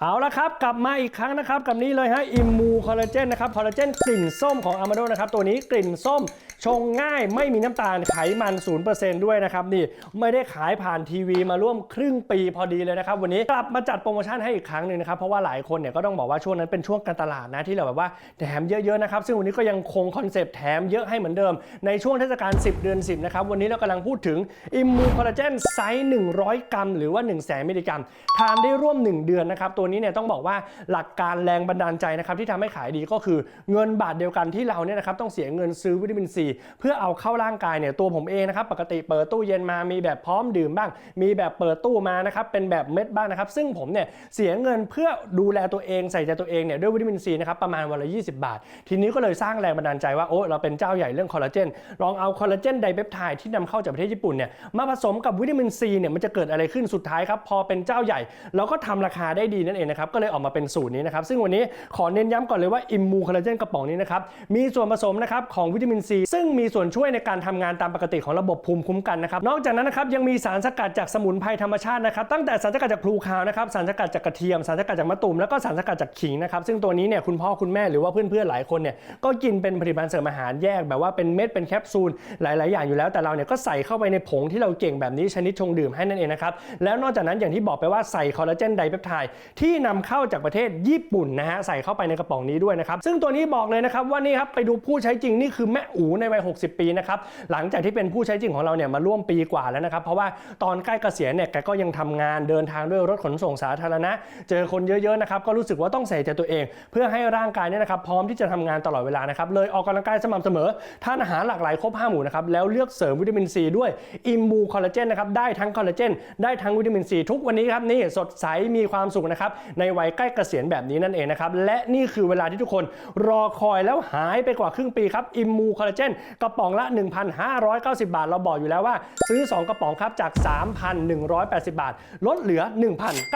เอาละครับ กลับมาอีกครั้งนะครับ กับนี้เลยฮะอิมมูคอลลาเจนนะครับคอลลาเจนกลิ่นส้มของอามาโดนะครับ ตัวนี้กลิ่นส้มชงง่ายไม่มีน้ำตาลไขมัน 0%ด้วยนะครับ นี่ไม่ได้ขายผ่านทีวีมาร่วมครึ่งปีพอดีเลยนะครับ วันนี้กลับมาจัดโปรโมชั่นให้อีกครั้งหนึ่งนะครับ เพราะว่าหลายคนเนี่ยก็ต้องบอกว่าช่วงนั้นเป็นช่วงการตลาดนะที่เราแบบว่าแถมเยอะๆนะครับ ซึ่งวันนี้ก็ยังคงคอนเซปต์แถมเยอะให้เหมือนเดิม ในช่วงเทศกาล10 เดือน 10นะครับวันนี้เรากำลังพูดถึงอิมมูคอลลาเจนไซส์100 กรัม หรือว่า 1 0 0 0 0แสนมิลลิกรัมทานได้ร่วม 1 เดือนนะครับตัวนี้เนี่ยต้องบอกว่าหลักการแรงบันดาลใจนะครับที่ทำให้ขายดีก็คือเงินบาทเดียวกันที่เราเนี่ยนะครับต้องเสียเงินซื้อวิตามินซีเพื่อเอาเข้าร่างกายเนี่ยตัวผมเองนะครับปกติเปิดตู้เย็นมามีแบบพร้อมดื่มบ้าง มีแบบเปิดตู้มานะครับเป็นแบบเม็ดบ้างนะครับ ซึ่งผมเนี่ยเสียเงินเพื่อดูแลตัวเองใส่ใจตัวเองเนี่ยด้วยวิตามินซีนะครับประมาณวันละ20 บาท ทีนี้ก็เลยสร้างแรงบันดาลใจว่าโอ้เราเป็นเจ้าใหญ่เรื่องคอลลาเจนลองเอาคอลลาเจนไดเปปไทด์ที่นำเข้าจากประเทศญี่ปุ่นเนี่ยมาผสมกับวิตามินซีเนี่ยมันจะเกิดอะไรขึ้นสุดท้ายครับพอเป็นเจ้าใหญ่เราก็ทำราคาได้ดีนั่นเองนะครับก็เลยออกมาเป็นสูตรนี้นะครับซึ่งวันนี้ขอเน้นย้ำก่อนเลยว่าอิมมูคอลลาเจนกระป๋องนี้นะครับมีส่วนผสมนะครับของวิตามินซีซึ่งมีส่วนช่วยในการทำงานตามปกติของระบบภูมิคุ้มกันนะครับนอกจากนั้นนะครับยังมีสารสกัดจากสมุนไพรธรรมชาตินะครับตั้งแต่สารสกัดจากพลูคาวนะครับสารสกัดจากกระเทียมสารสกัดจากมะตูมแล้วก็สารสกัดจากขิงนะครับซึ่งตัวนี้เนี่ยคุณพ่อคุณแม่หรือว่าเพื่อนๆหลายคนเนี่ยก็กินเป็นผลิตภัณฑ์เสริมอาหารแยกแบบว่าเป็นเม็ดเป็นแคปซูลหลาย ๆ อย่างอยู่แล้วแต่เราเนี่ยก็ใส่เข้าไปในผงที่เราเก่งแบบนี้ชนิดชงดื่มให้นั่นเองนะครับแล้วนอกจากนั้นอย่างที่บอกไปว่าใส่คอลลาเจนไดเปปไทด์ที่ที่นำเข้าจากประเทศญี่ปุ่นนะฮะใส่เข้าไปในกระป๋องนี้ด้วยนะครับซึ่งตัวนี้บอกเลยนะครับว่านี่ครับไปดูผู้ใช้จริงนี่คือแม่อูในวัย 60 ปีนะครับหลังจากที่เป็นผู้ใช้จริงของเราเนี่ยมาร่วมปีกว่าแล้วนะครับเพราะว่าตอนใกล้เกษียณเนี่ยแกก็ยังทำงานเดินทางด้วยรถขนส่งสาธารณะ เจอคนเยอะๆนะครับก็รู้สึกว่าต้องใส่ใจตัวเอง เพื่อให้ร่างกายเนี่ยนะครับพร้อมที่จะทำงานตลอดเวลานะครับเลยออกกำลังกายสม่ำเสมอทานอาหารหลากหลายครบห้าหมู่นะครับแล้วเลือกเสริมวิตามินซีด้วยอิมบูคอลลาเจนนะครับได้ทั้งคอลลาเจนได้ทั้งวิตามินซีทุกวันนี้ครับนี่สดใสมีความสุขนะครับในวัยใกล้เกษียณแบบนี้นั่นเองนะครับ และนี่คือเวลาที่ทุกคนรอคอยแล้วหายไปกว่าครึ่งปีครับ อิมมูคอลลาเจนกระป๋องละ 1,590 บาท เราบอกอยู่แล้วว่า ซื้อ 2 กระป๋องครับจาก 3,180 บาท ลดเหลือ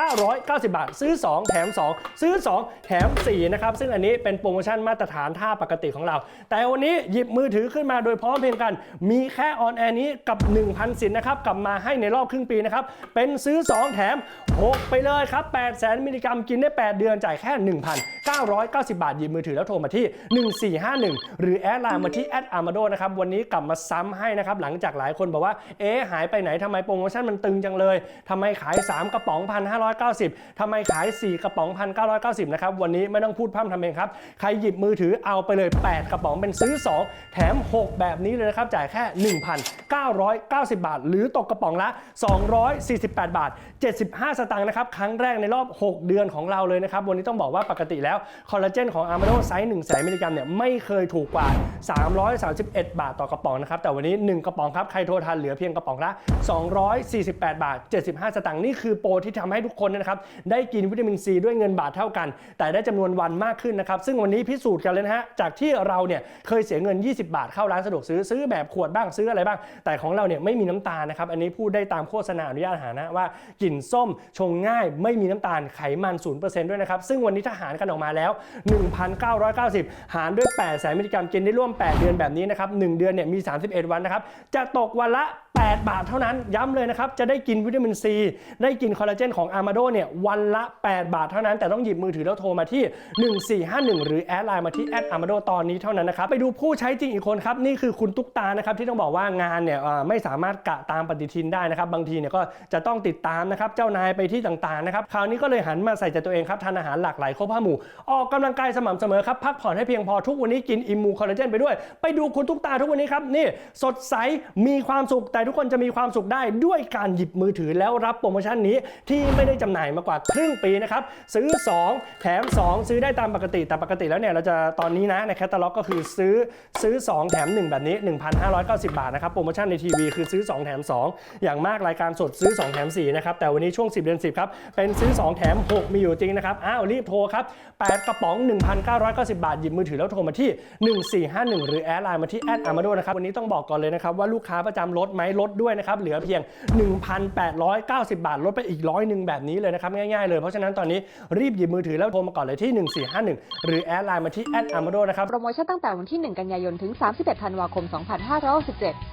1,990 บาท ซื้อ 2 แถม 2 ซื้อ 2 แถม 4 นะครับ ซึ่งอันนี้เป็นโปรโมชั่นมาตรฐานท่าปกติของเรา แต่วันนี้หยิบมือถือขึ้นมาโดยพร้อมเพรียงกัน มีแค่ออนแอร์นี้กับ 1,000 สินนะครับกลับมาให้ในรอบครึ่งปีนะครับเป็นซื้อ 2 แถม 6 ไปเลยครับ8แสนมิลลิกรัมกินได้ 8 เดือนจ่ายแค่ 1,990 บาทหยิบมือถือแล้วโทรมาที่ 1451 หรือแอดไลน์มาที่แอดอาร์มาโดนะครับวันนี้กลับมาซ้ำให้นะครับหลังจากหลายคนบอกว่าเอ๊หายไปไหนทำไมโปรโมชั่นมันตึงจังเลยทำไมขาย 3 กระป๋อง1,590ทำไมขาย 4 กระป๋อง1,990นะครับวันนี้ไม่ต้องพูดพร่ำทำเองครับ ใครหยิบมือถือเอาไปเลย 8 กระป๋องเป็นซื้อ 2 แถม 6 แบบนี้เลยนะครับจ่ายแค่ 1,990 บาท หรือตกกระป๋องละ 248 บาท 75 สตางค์นะครับครั้งแรกในรอบ 6เดือนของเราเลยนะครับ วันนี้ต้องบอกว่าปกติแล้วคอลลาเจนของอาร์มาโดไซส์1แสนมิลลิกรัมเนี่ยไม่เคยถูกกว่า 331 บาทต่อกระป๋องนะครับ แต่วันนี้ 1 กระป๋องครับ ใครโทรทันเหลือเพียงกระป๋องละ 248 บาท 75 สตางค์นี่คือโปรที่ทำให้ทุกคนนะครับได้กินวิตามินซีด้วยเงินบาทเท่ากัน แต่ได้จำนวนวันมากขึ้นนะครับซึ่งวันนี้พิสูจน์กันเลยนะฮะจากที่เราเนี่ยเคยเสียเงิน 20 บาทเข้าร้านสะดวกซื้อซื้อแบบขวดบ้างซื้ออะไรบ้าง แต่ของเราเนี่ยไม่มีน้ำตาลนะครับอันนี้พูดได้ตามโฆษณาอนุญาตหานะว่า กลิ่นส้มชงง่ายไม่มีน้ำตาลไขมัน 0%ด้วยนะครับ ซึ่งวันนี้ถ้าหารกันออกมาแล้ว 1,990 หารด้วย 8 แสนมิลลิกรัมกินได้ร่วม 8 เดือนแบบนี้นะครับ 1 เดือนเนี่ยมี 31 วันนะครับ จะตกวันละ 8 บาทเท่านั้น ย้ำเลยนะครับ จะได้กินวิตามินซี ได้กินคอลลาเจนของอาร์มาโดเนี่ยวันละ 8 บาทเท่านั้น แต่ต้องหยิบมือถือแล้วโทรมาที่ 1451 หรือแอดไลน์มาที่แอดอาร์มาโดตอนนี้เท่านั้นนะครับ ไปดูผู้ใช้จริงอีกคนครับ นี่คือคุณตุ๊กตานะครับที่ต้องบอกว่างานเนี่ยไม่สามารถกะตามปฏิทินได้นะครับ บางทีเนี่ยก็จะต้องติดตามนะครับ เจ้านายไปที่ต่างๆนะครับ คราวนี้ก็เลยหันมาใส่ใจตัวเองครับทานอาหารหลากหลายครบห้าหมู่ ออกกำลังกายสม่ำเสมอครับพักผ่อนให้เพียงพอทุกวันนี้กินอิมมูคอลลาเจนไปด้วย ไปดูคุณตุ๊กตาทุกวันนี้ครับนี่สดใสมีความสุขแต่ทุกคนจะมีความสุขได้ด้วยการหยิบมือถือแล้วรับโปรโมชั่นนี้ที่ไม่ได้จำหน่ายมากว่าครึ่งปีนะครับซื้อ 2 แถม 2 ซื้อได้ตามปกติแต่ปกติแล้วเนี่ยเราจะตอนนี้นะในแคตตาล็อกก็คือซื้อซื้อ 2 แถม 1 แบบนี้ 1,590 บาทนะครับโปรโมชั่นในทีวีคือซื้อ 2 แถม 2 อย่างมากรายการสดซื้อ 2 แถม4นะครับแต่วันนี้ช่วง 10 เดือน 10 ครับ เป็นซื้อ 2 แถม6 มีอยู่จริงนะครับ อ้าวรีบโทรครับ 8 กระป๋อง 1,990 บาท หยิบมือถือแล้วโทรมาที่ 1451 หรือแอดไลน์มาที่แอดอามาโดนะครับ วันนี้ต้องบอกก่อนเลยนะครับว่าลูกค้าประจำลดไหมลดด้วยนะครับ เหลือเพียง 1,890 บาท ลดไปอีกร้อยหนึ่งแบบนี้เลยนะครับ ง่ายๆเลย เพราะฉะนั้นตอนนี้รีบหยิบมือถือแล้วโทรมาก่อนเลยที่ 1451 หรือแอดไลน์มาที่แอดอามาโดนะครับ โปรโมชั่นตั้งแต่วันที่ 1 กันยายน ถึง 31 ธันวาคม 2567